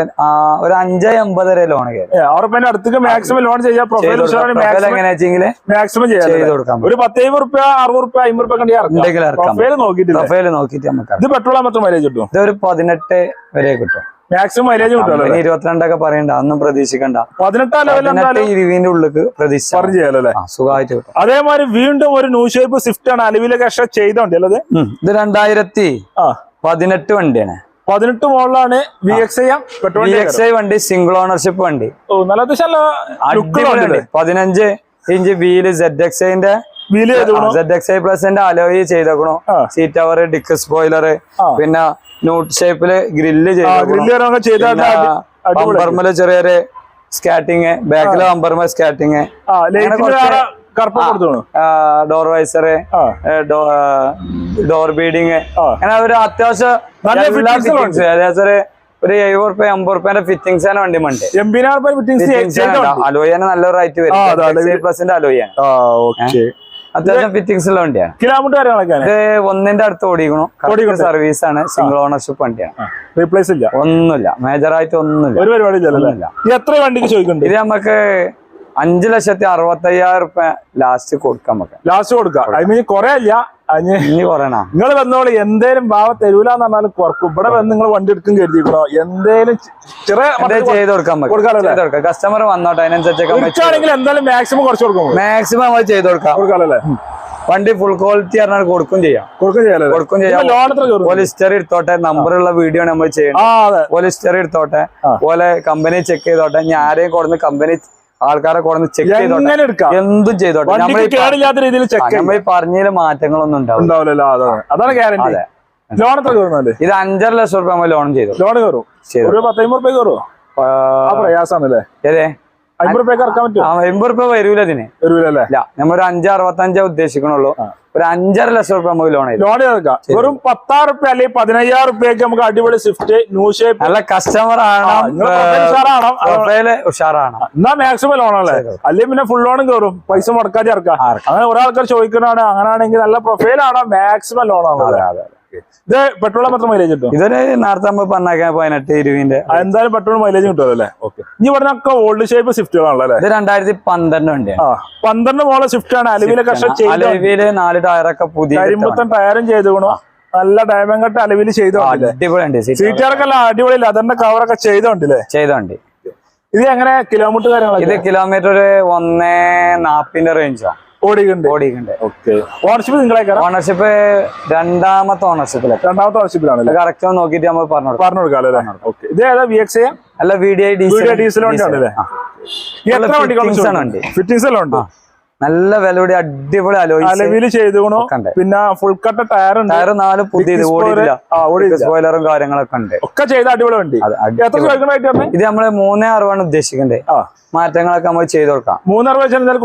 ഒരു അഞ്ച് എൺപത് വരെ ലോൺ കയറി. ആറ് അടുത്തേക്ക് മാക്സിമം ലോൺ ചെയ്യാം പ്രൊഫൈൽ മാക്സിമം എങ്ങനെയാ വെച്ചെങ്കിൽ മാക്സിമം ചെയ്ത് കൊടുക്കാം. ഒരു പത്തേ റുപ്യ അറുപത് റുപ്യ അമ്പത് റുപ്യ കണ്ടി ഉണ്ടെങ്കിൽ ഇറക്കാം. പ്രൊഫൈൽ നോക്കിയിട്ടില്ല? പ്രൊഫൈൽ നോക്കിയിട്ട് നമുക്ക് ഇത് പെട്രോൾ മാത്രം മൈലേജ് കിട്ടും ഇതൊരു പതിനെട്ട് വരെ കിട്ടും. മാക്സിമം മൈലേജ് കിട്ടും ഇരുപത്തിരണ്ടൊക്കെ പറയണ്ട അന്നും പ്രതീക്ഷിക്കണ്ട. പതിനെട്ടാം ഇരുവിന്റെ ഉള്ളിക്ക് പ്രതീക്ഷിച്ചല്ലേ അല്ലേ? സുഖമായിട്ട് കിട്ടും. അതേമാതിരി വീണ്ടും ഒരു ന്യൂ ഷേപ്പ് സ്വിഫ്റ്റ് ആണ്. അലുവിലൊക്കെ എക്സ്ട്രാ ചെയ്തോണ്ട് അല്ലത് ഉം. ഇത് രണ്ടായിരത്തി പതിനെട്ട് വണ്ടിയാണ്. പതിനെട്ട് മോളിലാണ് V X I X I വണ്ടി സിംഗിൾ ഓണർഷിപ്പ് വണ്ടി പതിനഞ്ച് ഇഞ്ച് വീൽ സെഡ് എക്സ് ഐന്റെ ചെയ്തു പ്ലസിന്റെ അലോയി ചെയ്തേക്കണു. സീറ്റ് ടവർ ഡിക്ക് സ്പോയിലർ പിന്നെ ന്യൂട്ട് ഷേപ്പിൽ ഗ്രില്ല് ബമ്പർമൽ ചെറിയൊരു സ്കാറ്റിങ് ബാക്കിലെ അമ്പർമ skirting door visor door beading. അങ്ങനെ ഒരു അത്യാവശ്യം നല്ല ഒരു എഴുപത് റുപ്യ അമ്പത് റുപ്യന്റെ ഫിറ്റിംഗ്സ് ആണ് വണ്ടി ചെയ്തോണ്ട് അലോയാണ് നല്ലൊരു റൈറ്റ്. വരും. പ്ലസിന്റെ അലോയാണ് അത്യാവശ്യം ഫിറ്റിംഗ്സ് ഉള്ള വണ്ടിയാണ്. കിലോമീറ്റർ കാര്യങ്ങളൊക്കെ ഇത് ഒന്നിന്റെ അടുത്ത് ഓടിക്കണു. സർവീസ് ആണ് സിംഗിൾ ഓണർഷിപ്പ് വണ്ടിയാണ്. റീപ്ലേസ് ഇല്ല. ഒന്നുമില്ല. മേജർ ആയിട്ട് ഒന്നുമില്ല. ഒരു പരിപാടി എത്ര വണ്ടിക്ക് ചോദിക്കുന്നുണ്ട്? ഇത് നമുക്ക് അഞ്ചു ലക്ഷത്തി അറുപത്തി അയ്യായിരം റുപ്യ ലാസ്റ്റ് കൊടുക്കാം നമുക്ക്. ലാസ്റ്റ് കൊടുക്കാം. ഐ മീൻ കൊറേ ഇല്ല ഇനി നിങ്ങൾ വന്നോളൂ. എന്തേലും ഭാവ തരൂലെന്ന് പറഞ്ഞാലും കുറക്കും. ഇവിടെ വന്ന് നിങ്ങൾ വണ്ടി എടുക്കും കരുതിക്കണോ? എന്തേലും ചെറിയ ചെയ്ത് കൊടുക്കാൻ കൊടുക്കാം. കസ്റ്റമർ വന്നോട്ടെ അതിനനുസരിച്ചൊക്കെ എടുക്കുകയാണെങ്കിൽ എന്തായാലും മാക്സിമം കുറച്ച് കൊടുക്കും മാക്സിമം നമ്മൾ ചെയ്ത് കൊടുക്കാം. കൊടുക്കാലല്ലേ? വണ്ടി ഫുൾ ക്വാളിറ്റി പറഞ്ഞാൽ കൊടുക്കും ചെയ്യാം. കൊടുക്കും ചെയ്യാം കൊടുക്കും ചെയ്യാം. ലോൺ എത്ര കയറും? പോലെ ഹിസ്റ്ററി എടുത്തോട്ടെ നമ്പറുള്ള വീഡിയോ നമ്മൾ ചെയ്യണം ആ അതെ. പോലെ ഹിസ്റ്ററി എടുത്തോട്ടെ പോലെ കമ്പനി ചെക്ക് ചെയ്തോട്ടെ ഞാൻ ആരെയും കൊടുന്ന് കമ്പനി ആൾക്കാരെ കൂടെ ചെക്ക് ചെയ്തോട്ടെ. എന്തും ചെയ്തോട്ടെ. നമ്മൾ രീതിയിൽ ചെക്ക് നമ്മൾ പറഞ്ഞതിൽ മാറ്റങ്ങളൊന്നും ഉണ്ടാവും ഉണ്ടാവില്ലല്ലോ. അതാണ് ഗ്യാരണ്ടി. ലോൺ എത്ര കയറുന്നല്ലേ ഇത് അഞ്ചര ലക്ഷം റുപ്യ നമ്മൾ ലോൺ ചെയ്തു. ലോൺ കയറും? ഒരു പത്തമ്പത് റുപ്യ കയറുമോ പ്രയാസാണല്ലേ അമ്പത് റുപ്യ ഇറക്കാൻ പറ്റുമോ ആ എൺപത് റുപ്യ വരൂല ഇതിന് വരൂലല്ലേ നമ്മൾ ഒരു അഞ്ച് അറുപത്തഞ്ചേ ഉദ്ദേശിക്കണുള്ളൂ. ഒരു അഞ്ചര ലക്ഷം റുപ്യ നമുക്ക് ലോൺ ലോൺ എടുക്കാം. വെറും പത്താറ് റുപ്യ അല്ലെങ്കിൽ പതിനയ്യായിരം റുപ്യക്ക് നമുക്ക് അടിപൊളി സ്വിഫ്റ്റ് ന്യൂ ഷേപ്പ്. നല്ല കസ്റ്റമർ ആണ് ഉഷാറാണ് എന്നാ മാക്സിമം ലോൺ ആണല്ലേ അല്ലെങ്കിൽ പിന്നെ ഫുൾ ലോണും കയറും പൈസ മുടക്കാതെ ഇറക്കാം. അങ്ങനെ ഒരാൾക്കാർ ചോദിക്കുന്നതാണ് അങ്ങനെയാണെങ്കിൽ നല്ല പ്രൊഫൈൽ ആണോ മാക്സിമം ലോൺ ആണോ അതെ. ഇത് പെട്രോൾ മാത്രം മൈലേജ് കിട്ടും? ഇതൊരു നേരത്തെ നമ്മൾ പറഞ്ഞേക്കാൻ പതിനെട്ട് ഇരുവിന്റെ എന്തായാലും പെട്രോൾ മൈലേജ് കിട്ടുമല്ലോ അല്ലേ? ഓക്കെ. ഇനി ഒക്കെ ഓൾഡ് ഷേപ്പ് സ്വിഫ്റ്റുകളാണല്ലോ അല്ലേ? ഇത് രണ്ടായിരത്തി പന്ത്രണ്ട് വണ്ടി പന്ത്രണ്ട് മോളെ സ്വിഫ്റ്റ് ആണ്. അലുവിലെ അലുവിയിൽ നാല് ടയറൊക്കെ പുതിയ കരിമ്പത്തൻ ടയറും ചെയ്തുകൊണു. നല്ല ഡയമണ്ട് കട്ട് അലുവിൽ ചെയ്തോണ്ടില്ലേ സീറ്റുകാരൊക്കെ എല്ലാം അടിപൊളി ലെതറിന്റെ കവറൊക്കെ ചെയ്തോണ്ടില്ലേ ചെയ്തോണ്ട് ഇത് എങ്ങനെ? കിലോമീറ്റർ ഇത് കിലോമീറ്റർ ഒരു ഒന്നേ നാപ്പിന്റെ റേഞ്ചോ ഓക്കെ. ഓണർഷിപ്പ് ഓണർഷിപ്പ് രണ്ടാമത്തെ ഓണർഷിപ്പിലെ രണ്ടാമത്തെ ഓണർഷിപ്പിലാണ് കറക്റ്റ് നോക്കിയിട്ട് നമ്മൾ പറഞ്ഞു പറഞ്ഞു കൊടുക്കാം അല്ലേ? ഓക്കെ. ഇത് ഏതാ വി എക്സ് അല്ല V D I video diesel വണ്ടി ആണല്ലേ എത്ര. ഫിറ്റിംഗ്സ് എല്ലാം ഉണ്ട് നല്ല വിലയുടെ അടിപൊളി അലോയിൽ ചെയ്തോ ചെയ്തുകൊണു. പിന്നെ ഫുൾ കട്ട ടയർ ഉണ്ട് ടയർ നാല് പുതിയത്. സ്പോയിലറും കാര്യങ്ങളൊക്കെ ഉണ്ട്. ഒക്കെ ചെയ്ത അടിപൊളി വണ്ടി. ഇത് നമ്മൾ മൂന്നേ അറുപതാണ് ഉദ്ദേശിക്കണ്ടേ? മാറ്റങ്ങളൊക്കെ നമുക്ക് ചെയ്ത് കൊടുക്കാം. മൂന്നര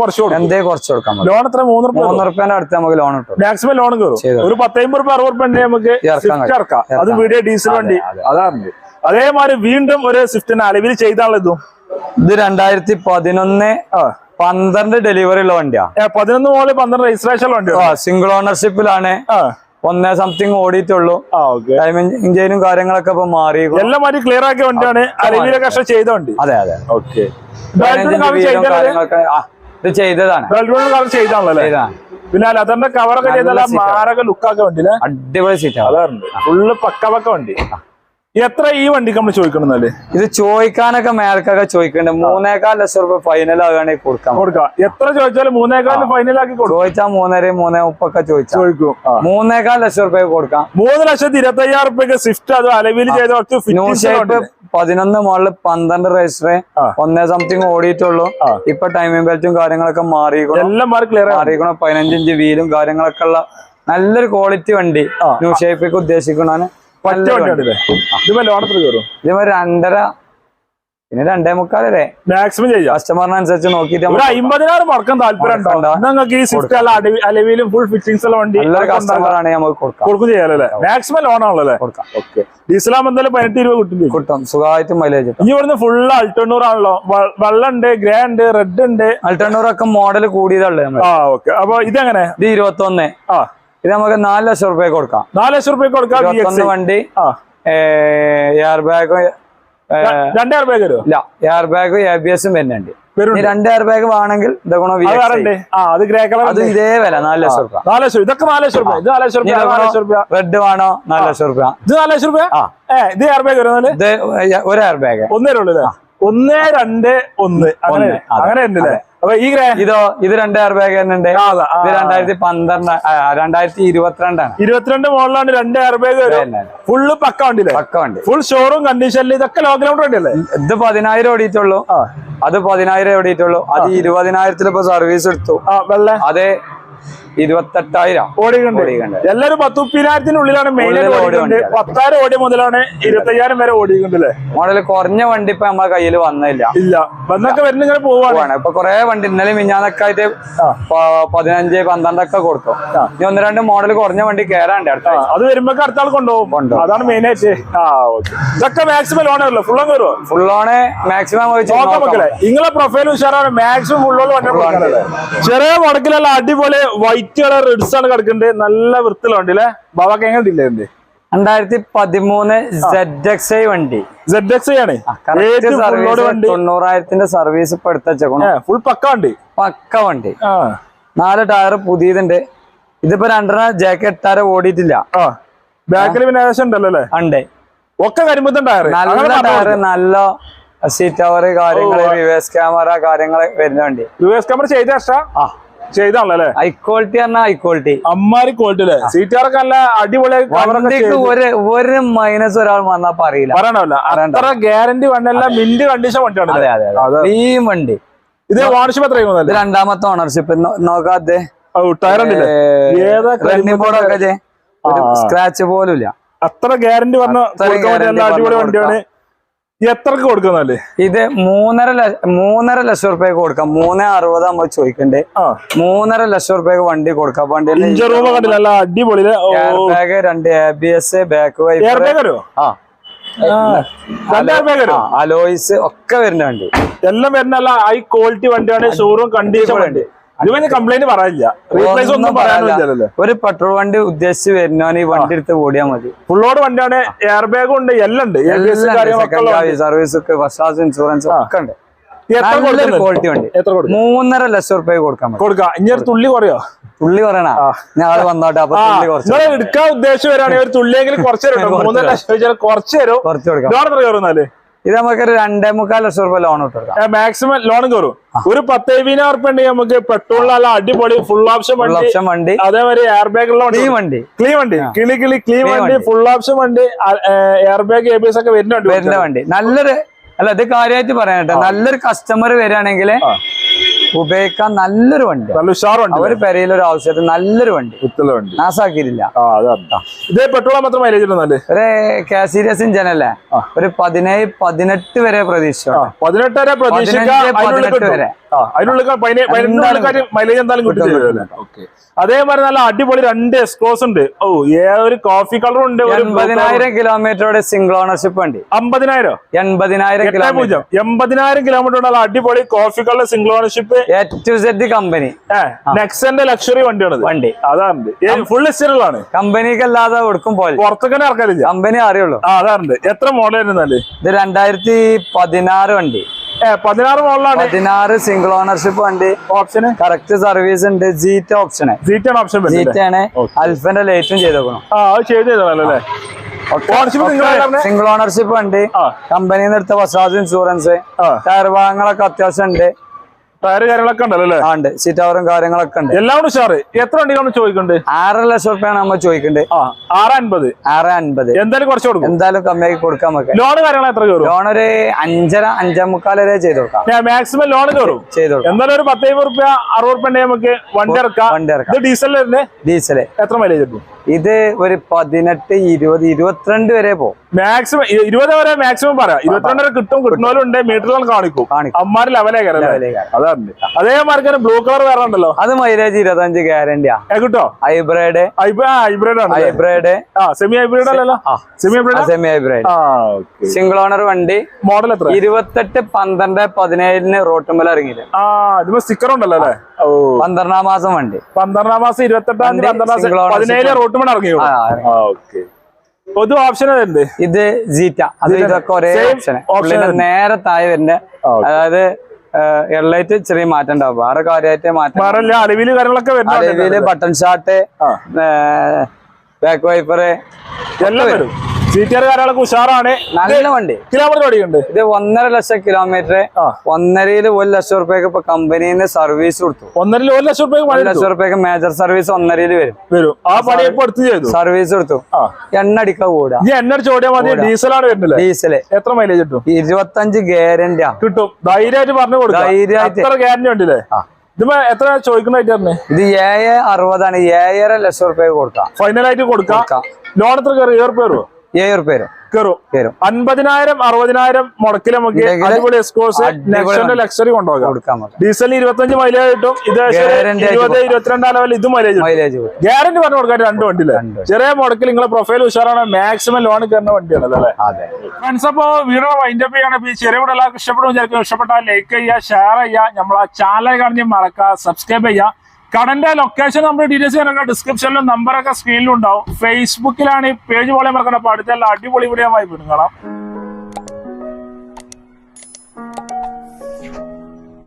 കുറച്ച് എന്തേ കുറച്ച് കൊടുക്കാം. ലോൺ എത്ര? മൂന്ന് മൂന്ന് റുപ്യന്റെ അടുത്ത് നമുക്ക് ലോൺ കിട്ടും മാക്സിമം ലോൺ കയറും. ഒരു പത്തൊമ്പത് റുപ്യ അറുപത് റുപ്യ നമുക്ക്. ഇറക്കാം. അത് വീഡിയോ ഡീസൽ വണ്ടി. അതാണ്. അതേമാതിരി വീണ്ടും ഒരു സ്വിഫ്റ്റിന് അലവിൽ ചെയ്താണല്ലോ ഇത് രണ്ടായിരത്തി പതിനൊന്ന് പന്ത്രണ്ട് ഡെലിവറി ഉള്ള വണ്ടിയാ. പതിനൊന്ന് മുതൽ പന്ത്രണ്ട് രജിസ്ട്രേഷൻ വണ്ടി സിംഗിൾ ഓണർഷിപ്പിലാണ് ഒന്നേ സംതിങ് ഓടിയിട്ടുള്ളൂ. ഇഞ്ചിനും കാര്യങ്ങളൊക്കെ ഇപ്പൊ മാറി. എല്ലാം മാറ്റി ക്ലിയർ ആക്കിയ വണ്ടിയാണ്. കഷ്ടം ചെയ്ത വണ്ടി. അതെ അതെ ഓക്കെ ഇത് ചെയ്തതാണ്. പിന്നെ ലെതറിന്റെ കവറൊക്കെ ചെയ്താൽ ആണ്. മാരക ലുക്കാക്ക വണ്ടി അടിപൊളി സീറ്റ് ഫുള്ള് പക്ക പക്ക വണ്ടി. എത്ര ഈ വണ്ടിക്ക് നമ്മൾ ചോദിക്കണമെന്നല്ലേ ഇത് ചോദിക്കാനൊക്കെ മേൽക്കൊക്കെ ചോദിക്കണ്ട്. മൂന്നേക്കാൽ ലക്ഷം റുപ്യ ഫൈനൽ ആകുകയാണെങ്കിൽ കൊടുക്കാം. കൊടുക്കാം. എത്ര ചോദിച്ചാലും മൂന്നേക്കാൽ ഫൈനൽ ആക്കി കൊടുക്കും. ചോദിച്ചാ മൂന്നര മൂന്നേ മുപ്പൊക്കെ ചോദിച്ചാ. ചോദിക്കും. മൂന്നേക്കാൽ ലക്ഷം റുപ്യ കൊടുക്കാം. മൂന്ന് ലക്ഷത്തി ഇരുപത്തി അയ്യായിരം റുപ്യക്ക് സ്വിഫ്റ്റ് അത് അലവിൽ ചെയ്ത പതിനൊന്ന് മോളിൽ പന്ത്രണ്ട് രജിസ്റ്റർ ഒന്നേ സംതിങ് ഓടിയിട്ടുള്ളൂ. ഇപ്പൊ ടൈമിംഗ് ബെൽറ്റും കാര്യങ്ങളൊക്കെ മാറിയിക്കണം എല്ലാം മാറി ക്ലിയർ ആണ്. മാറിയിക്കണം പതിനഞ്ചിഞ്ച് വീലും കാര്യങ്ങളൊക്കെ ഉള്ള നല്ലൊരു ക്വാളിറ്റി വണ്ടി. ന്യൂ ഷേപ്പിക്ക് ഉദ്ദേശിക്കണാണ് പറ്റ വണ്ടിയാണല്ലേ ഇതിപ്പോ ലോണത്തിൽ കയറും? ഇതേമാതിരി രണ്ടര പിന്നെ രണ്ടേ മുക്കാലല്ലേ? മാക്സിമം ചെയ്യാം. കസ്റ്റമറിനനുസരിച്ച് നോക്കിയിട്ട് ഒരു അമ്പതിനായിരം താല്പര്യം നിങ്ങൾക്ക് ഈ സ്വിഫ്റ്റ് അല്ല അലവിലും ഫുൾ ഫിറ്റിംഗ്സ് ഉള്ള വണ്ടി നല്ലൊരു കസ്റ്റമർ ആണെങ്കിൽ നമുക്ക് കൊടുക്കാം. കൊടുക്കും ചെയ്യാലല്ലേ മാക്സിമം ലോൺ ആണല്ലോ കൊടുക്കാം. ഓക്കെ ഡീസലാകുമ്പോൾ എന്തായാലും പതിനെട്ട് രൂപ കിട്ടും കിട്ടും. സുഖമായിട്ട് മൈലേജ് കിട്ടും. ഇനി ഇവിടുന്ന് ഫുള്ള് അൾട്ടണ്ണൂർ ആണല്ലോ. വെള്ളം ഉണ്ട് ഗ്രേ ഉണ്ട് റെഡ് ഉണ്ട്. അൾട്ടണ്ണൂർ ഒക്കെ മോഡൽ കൂടിയതല്ലേ ആ ഓക്കെ അപ്പൊ ഇതെങ്ങനെ? ഇത് ഇരുപത്തി ഒന്ന് ആ. ഇത് നമുക്ക് നാല് ലക്ഷം റുപ്യ കൊടുക്കാം. നാല് ലക്ഷം റുപ്യ കൊടുക്കാം വണ്ടി. എയർ ബാഗ് ഇല്ല എയർ ബാഗും എ ബി എസും വരുന്നുണ്ട്. വരും രണ്ട് എയർ ബാഗ് വേണമെങ്കിൽ അത് ഇതേ വില നാല് ലക്ഷം റുപ്യ. നാല് ലക്ഷം ഇതൊക്കെ നാല് ലക്ഷം ഇത് നാല് ലക്ഷം രൂപ നാല് ലക്ഷം രൂപ റെഡ് വേണോ നാല് ലക്ഷം റുപ്യ. ഇത് നാല് ലക്ഷം ആ. ഇത് എയർ ബാഗ് ഒരു എയർ ബാഗ് ഒന്നേ ഉള്ളൂ ഒന്ന് രണ്ട് ഒന്ന്. അങ്ങനെ അങ്ങനെ ഉണ്ടല്ലേ അപ്പൊ ഈ ഇതോ ഇത് രണ്ട് എയർ ബാഗ് തന്നെ ഉണ്ട്. ഇത് രണ്ടായിരത്തി പന്ത്രണ്ട് രണ്ടായിരത്തി ഇരുപത്തിരണ്ടാണ്. ഇരുപത്തിരണ്ട് മോഡലാണ് രണ്ട് എയർ ബാഗ്. ഫുള്ള് പക്ക വണ്ടിയില്ലേ? പക്ക വണ്ടി. ഫുൾ ഷോറൂം കണ്ടീഷനിൽ ഇതൊക്കെ ലോ കിലോമീറ്റർ വണ്ടിയല്ലേ ഇത് പതിനായിരം ഓടിയിട്ടുള്ളൂ. അത് പതിനായിരം ഓടിയിട്ടുള്ളൂ. അത് ഇരുപതിനായിരത്തിൽ ഇപ്പൊ സർവീസ് എടുത്തു. അത് ഇരുപത്തെട്ടായിരം. എല്ലാരും പത്ത് മെയിൻ ഓടി വണ്ടിയാണ്. പത്തായിരം ഓടിയ മുതലാണ് ഇരുപത്തയ്യായിരം വരെ ഓടിയിട്ടുണ്ട് അല്ലേ? മോഡൽ കുറഞ്ഞ വണ്ടി ഇപ്പൊ നമ്മളെ കയ്യിൽ വന്നില്ല. ഇല്ല. വന്നൊക്കെ വരുന്ന ഇങ്ങനെ പോവാണ്. ഇപ്പൊ കൊറേ വണ്ടി ഇന്നലെ മിഞ്ഞാന്നൊക്കെ ആയിട്ട് പതിനഞ്ച് പന്ത്രണ്ടൊക്കെ കൊടുത്തു. ഇനി ഒന്ന് രണ്ട് മോഡൽ കുറഞ്ഞ വണ്ടി കേറാണ്ട് അടുത്ത അത് വരുമ്പോ അടുത്ത ആൾ കൊണ്ടുപോകും. അതാണ് മെയിൻ ആയിട്ട്. ആ ഓക്കെ. ഇതൊക്കെ മാക്സിമം ലോൺ ആണല്ലോ. ഫുള്ളും കയറുമോ ഫുൾ ഓണ് മാക്സിമം നോക്കാം മക്കളെ. നിങ്ങളെ പ്രൊഫൈൽ ഉഷാറാണ്. മാക്സിമം ഫുൾ കൊടുക്കാനല്ലേ ചെറിയ മുടക്കിലല്ല അടിപൊളി വൈറ്റ് കളർ റെഡ്സ് ആണ് കിടക്കുന്നത് നല്ല അല്ലേ ബാബാക്ക് എങ്ങനെ ഇല്ലേ രണ്ടായിരത്തി പതിമൂന്ന് സെഡ് എക്സ് ഐ വണ്ടി സെഡ് എക്സ് ഐ ആണ് തൊണ്ണൂറായിരത്തിന്റെ സർവീസ് ഇപ്പൊ എടുത്തച്ചേക്കണം ഫുൾ പക്ക വണ്ടി. പക്ക വണ്ടി. നാല് ടയർ പുതിയതുണ്ട്. ഇതിപ്പോ രണ്ടെണ്ണം ജാക്കറ്റ് ടയർ ഓടിയിട്ടില്ല. ബാക്കിൽ പിന്നെ ഏകദേശം ഉണ്ടല്ലോ അല്ലേ? ഉണ്ട്. ഒക്കെ കരിമ്പത്തൻ ടയർ നല്ല ടയർ നല്ല സീറ്റ് കവർ കാര്യങ്ങൾ റിവേഴ്സ് ക്യാമറ കാര്യങ്ങൾ വരുന്ന വണ്ടി. റിവേഴ്സ് ക്യാമറ ചെയ്ത ആ. ചെയ്താണല്ലോ? ഹൈ ക്വാളിറ്റി പറഞ്ഞാൽ ഹൈ ക്വാളിറ്റി അമ്മാരി ക്വാളിറ്റി അല്ലേ സീറ്റാറൊക്കെ നല്ല അടിപൊളി ഒരു ഒരു മൈനസ് ഒരാൾ വന്നാ പറയില്ല. പറയണല്ല അത്ര ഗ്യാരണ്ടി വണ്ടല്ല മിന്റ് കണ്ടീഷൻ വണ്ടിയാണ് ഈ വണ്ടി. ഇത് വാണിജ്യം എത്ര ഇത് ചെയ്യുന്നല്ലേ രണ്ടാമത്തെ ഓണർഷിപ്പ് നോക്കാതെ റണ്ണിംഗ് ബോർഡൊക്കെ സ്ക്രാച്ച് പോലും ഇല്ല അത്ര ഗ്യാരണ്ടി പറഞ്ഞ അടിപൊളി വണ്ടിയാണ്. എത്രക്ക് കൊടുക്കുന്നല്ലേ ഇത് മൂന്നര മൂന്നര ലക്ഷം റുപ്യക്ക് കൊടുക്കാം. മൂന്ന് അറുപത് നമ്മൾ ചോദിക്കണ്ടേ. മൂന്നര ലക്ഷം റുപ്യക്ക് വണ്ടി കൊടുക്കാം. വണ്ടി കണ്ടില്ല. അടിപൊളി എയർ ബാഗ് രണ്ട് A B S back wipe ആ. അലോയ്സ് ഒക്കെ വരുന്ന വണ്ടി. എല്ലാം വരുന്നല്ല ഹൈ ക്വാളിറ്റി വണ്ടിയാണ്. ഷോറൂം കണ്ടീഷൻ വണ്ടി. കംപ്ലൈന്റ് പറയാനില്ല റീപ്ലേസ് ഒന്നും പറയാനില്ലല്ലോ ഒരു പെട്രോൾ വണ്ടി ഉദ്ദേശിച്ച് വരുന്നവന് ഈ വണ്ടി എടുത്ത് ഓടിയാൽ മതി. ഫുള്ളോട് വണ്ടിയാണ് എയർ ബാഗും ഉണ്ട് എല്ലാം ഉണ്ട്. സർവീസ് ഒക്കെ ഫസ്റ്റ് ക്ലാസ് ഇൻഷുറൻസ് ഒക്കെ ഉണ്ട്. ക്വാളിറ്റി വണ്ടി. മൂന്നര ലക്ഷം റുപ്യ കൊടുക്കാൻ കൊടുക്കാം. ഇനി ഒരു തുള്ളി കുറയോ? തുള്ളി പറയണ? ഞങ്ങൾ വന്നോട്ടെ അപ്പൊ തുള്ളി കുറച്ച് എടുക്കാൻ ഉദ്ദേശം വരാണെങ്കിൽ ഒരു തുള്ളിയെങ്കിലും കുറച്ച് തരും. മൂന്നര ലക്ഷം കുറച്ച് തരും? കുറച്ച് കൊടുക്കാം. ഇത് നമുക്കൊരു രണ്ടേ മുക്കാൽ ലക്ഷം രൂപ ലോൺ കിട്ടും മാക്സിമം ലോൺ കയറും ഒരു പത്ത് എഴുപതിനായിരം ഉറുപ്പ ഉണ്ടെങ്കിൽ നമുക്ക് പെട്രോൾ അല്ല അടിപൊളി ഫുൾ ഓപ്ഷൻ വണ്ടി ഓപ്ഷൻ വണ്ടി. അതേമാതിരി എയർ ബാഗ് ഉള്ള വണ്ടി. വണ്ടി. ക്ലീൻ വണ്ടി. കിളി കിളി ക്ലീൻ വണ്ടി. ഫുൾ ഓപ്ഷൻ വണ്ടി air bag A B S ഒക്കെ വരുന്നുണ്ട് വരുന്ന വണ്ടി. നല്ലൊരു അല്ല ഇത് കാര്യമായിട്ട് പറയാൻ കേട്ടോ. നല്ലൊരു കസ്റ്റമർ വരികയാണെങ്കിൽ. ഉപയോഗിക്കാൻ നല്ലൊരു വണ്ടി. നല്ല ഉഷാർ വണ്ടി അവർ ഒരു ആവശ്യത്തിന് നല്ലൊരു വണ്ടി. ഉത്തല വണ്ടി. നാസാക്കിയില്ല ഇതേ പെട്രോൾ മാത്രം മൈലേജ് ഒരു കെ അല്ലേ? ആ. ഒരു പതിനേഴ് പതിനെട്ട് വരെ പ്രതീക്ഷിച്ചു ആ പതിനെട്ട് വരെ പ്രതീക്ഷിക്കാം പതിനെട്ട് വരെ. പതിനെട്ടിനുള്ളിൽ മൈലേജ് എന്തായാലും കിട്ടും ഓക്കെ. അതേമാതിരി നല്ല അടിപൊളി രണ്ട് എക്സ്കോസ് ഉണ്ട്. ഓ ഏതൊരു കോഫി കളറും ഉണ്ട് എൺപതിനായിരം കിലോമീറ്ററോടെ സിംഗിൾ ഓണർഷിപ്പ് വണ്ടി. അമ്പതിനായിരം? എൺപതിനായിരം കിലോമീറ്റർ എൺപതിനായിരം കിലോമീറ്റർ ഉള്ള അടിപൊളി coffee colour single ownership Z company നെക്സന്റെ luxury വണ്ടിയാണ് വണ്ടി. അതാണ്. ഫുൾ എക്സ്റ്റീരിയലാണ് കമ്പനിക്ക് അല്ലാതെ കൊടുക്കും പോലെ പുറത്തൊക്കെ ഇറക്കാറില്ല കമ്പനി അറിയുള്ളൂ. അതാറുണ്ട് എത്ര മോഡൽ വരുന്നാൽ ഇത് രണ്ടായിരത്തി പതിനാറ് വണ്ടി. പതിനാറ് മോഡലാണ്. പതിനാറ് സിംഗിൾ ഓണർഷിപ്പ് വണ്ടി. ഓപ്ഷന് കറക്റ്റ് സർവീസ് ഉണ്ട്. ജീറ്റ ഓപ്ഷന് ജീറ്റ ഓപ്ഷൻ ജീറ്റ ആണ് അൽഫന്റെ ലൈറ്റും ചെയ്തേക്കണം. ആ അത് ചെയ്ത് ഓണർഷിപ്പ് സിംഗിൾ ഓണർഷിപ്പ് ഉണ്ട് കമ്പനിന്ന് കമ്പനിയിൽ നിന്ന് എടുത്ത വസാദ് ഇൻഷുറൻസ് ടയർ ഭാഗങ്ങളൊക്കെ അത്യാവശ്യം ഉണ്ട്. ടയറ് കാര്യങ്ങളൊക്കെ ഉണ്ടല്ലോ അല്ലേ? ആ ഉണ്ട്. സീറ്റ് അവറും കാര്യങ്ങളൊക്കെ ഉണ്ട്. എല്ലാം കൂടെ ഉഷാറ്. എത്ര വണ്ടികളാണ് ചോദിക്കുന്നുണ്ട്? ആറര ലക്ഷം റുപ്യാണ് നമ്മൾ ചോദിക്കുന്നുണ്ട്. ആ ആറ് അൻപത് ആറ് അൻപത്. എന്തായാലും കുറച്ച് കൊടുക്കും. എന്തായാലും കമ്മിയാക്കി കൊടുക്കാൻ നമുക്ക്. ലോൺ കാര്യങ്ങൾ എത്ര കയറും? ലോൺ ഒരു അഞ്ചര അഞ്ചേ മുക്കാൽ വരെ ചെയ്ത് കൊടുക്കാം. മാക്സിമം ലോൺ കയറും. ചെയ്ത് കൊടുക്കാം. എന്തായാലും ഒരു പത്തേഴ് റുപ്യ അറുപത് റുപ്യ നമുക്ക് വണ്ടി ഇറക്കാം. വണ്ടി ഇറക്കാം. ഡീസൽ ഡീസൽ എത്ര മൈലേജ് കിട്ടും? ഇത് ഒരു പതിനെട്ട് ഇരുപത് ഇരുപത്തിരണ്ട് വരെ പോകും. മാക്സിമം ഇരുപത് വരെ മാക്സിമം പറയാം. ഇരുപത്തിരണ്ട് വരെ കിട്ടും കിട്ടുന്നവരും ഉണ്ട് മീറ്ററുകൾ കാണിക്കും. അമ്മാര് ലെവലേക്കാരം അതാണ് അതേ അതേമാർക്ക് ബ്ലൂ കളർ വേറെ ഉണ്ടല്ലോ. അത് മൈലേജ് ഇരുപത്തഞ്ച് ഗ്യാരണ്ടിയാ കിട്ടോ? ഹൈബ്രൈഡ് ഹൈബ്രൈഡ് ആണ് ഹൈബ്രൈഡ് ആ സെമി ഹൈബ്രൈഡ് അല്ലല്ലോ? Semi hybrid semi hybrid single owner വണ്ടി. മോഡൽ എത്ര ഇരുപത്തെട്ട് പന്ത്രണ്ട് പതിനേഴിന് റോട്ടുമ്പല ഇറങ്ങിയില്ല? ആ ഇതിപ്പോ സ്റ്റിക്കർ ഉണ്ടല്ലോ അല്ലേ? പന്ത്രണ്ടാം മാസം വണ്ടി. പന്ത്രണ്ടാം മാസം ഇരുപത്തെട്ടാം തീയതി പന്ത്രണ്ടാം പതിനേഴ് റോട്ട് മണി ഇറങ്ങിയോ? ഓക്കെ പൊതു ഓപ്ഷൻ എന്ത് ഇത് ജീറ്റ അത് ഇതൊക്കെ ഒരേ ഓപ്ഷൻ. നേരെ താഴെ വരുന്ന അതായത് എയർലൈറ്റ് ചെറിയ മാറ്റം ഉണ്ടാവും. വേറെ കാര്യമായിട്ട് മാറ്റം അലവിൽ കാര്യങ്ങളൊക്കെ അലവിൽ വരുന്നുണ്ട് ബട്ടൺ ഷാർട്ട് ബാക്ക് വൈപ്പറ് എല്ലാം വരും. സീറ്റർ കാര്യങ്ങളൊക്കെ ഉഷാറാണ്. നല്ല വണ്ടി. കിലോമീറ്റർ ഓടിയുണ്ട് ഇത് ഒന്നര ലക്ഷം കിലോമീറ്റർ. ഒന്നരയിൽ ഒരു ലക്ഷം റുപ്യക്ക് ഇപ്പൊ കമ്പനിയിൽ നിന്ന് സർവീസ് കൊടുത്തു. ഒന്നര ഒരു ലക്ഷം റുപ്യ ഒരു ലക്ഷം റുപ്യക്ക് മേജർ സർവീസ് ഒന്നരയിൽ വരും. വരും. ആ പണി എടുത്തു ചെയ്തു. സർവീസ് കൊടുത്തു. എണ്ണ അടിക്കാൻ കൂടാ എണ്ണ അടിച്ച് ഓടിയാൽ മതി. ഡീസലാണ് വരുന്നത് ഡീസൽ. എത്ര മൈലേജ് കിട്ടും? ഇരുപത്തഞ്ച് ഗ്യാരണ്ടിയാ കിട്ടും. ധൈര്യമായിട്ട് പറഞ്ഞു കൊടുക്കും ധൈര്യമായിട്ട്. ഗ്യാരണ്ടി ഉണ്ടല്ലേ? എത്ര ചോദിക്കുന്ന പറഞ്ഞേ? ഇത് ഏഴ് അറുപതാണ്. ഏഴര ലക്ഷം റുപ്യ കൊടുക്കാം. ഫൈനലായിട്ട് കൊടുക്കാം. ലോൺ എത്ര കയറും? ഏറ് പേരോ ഏഴ് റുപ്യ കയറും അൻപതിനായിരം അറുപതിനായിരം മുടക്കിൽ നമുക്ക് അടിപൊളി നെക്സന്റെ ലക്ഷറി കൊണ്ടുപോകാം. ഡീസൽ ഡീസലിന് ഇരുപത്തഞ്ച് മൈലേജ് കിട്ടും. ഇത് ഇരുപത് ഇരുപത്തിരണ്ടാം ലെവൽ ഇത് മൈലേജ് മൈലേജ് ഗ്യാരണ്ടി പറഞ്ഞു കൊടുക്കാൻ രണ്ട് വണ്ടിയില്ലേ ചെറിയ മുടക്കിൽ നിങ്ങളെ പ്രൊഫൈൽ ഉഷാറാണ്. മാക്സിമം ലോൺ കയറുന്ന വണ്ടിയാണ് അല്ലേ? ഫ്രണ്ട്സ് അപ്പോ വീഡിയോ വൈൻഡപ്പ് അപ്പ് ഇപ്പൊ ഈ ചെറിയ എല്ലാവർക്കും ഇഷ്ടപ്പെടും വിചാരിക്കും ഇഷ്ടപ്പെട്ടാൽ ലൈക്ക് ചെയ്യുക ഷെയർ ചെയ്യുക. നമ്മളെ ചാനൽ കാണിച്ച് മറക്കുക സബ്സ്ക്രൈബ് ചെയ്യുക. കടന്റെ ലൊക്കേഷൻ നമ്മൾ ഡീറ്റെയിൽസ് ഞാനൊക്കെ ഡിസ്ക്രിപ്ഷനിലും നമ്പറൊക്കെ സ്ക്രീനിലും ഉണ്ടാവും. ഫേസ്ബുക്കിലാണ് ഈ പേജ് പോലെ മറക്കണം അപ്പൊ അടുത്തുള്ള അടിപൊളി വീഡിയോ ആയി കാണാം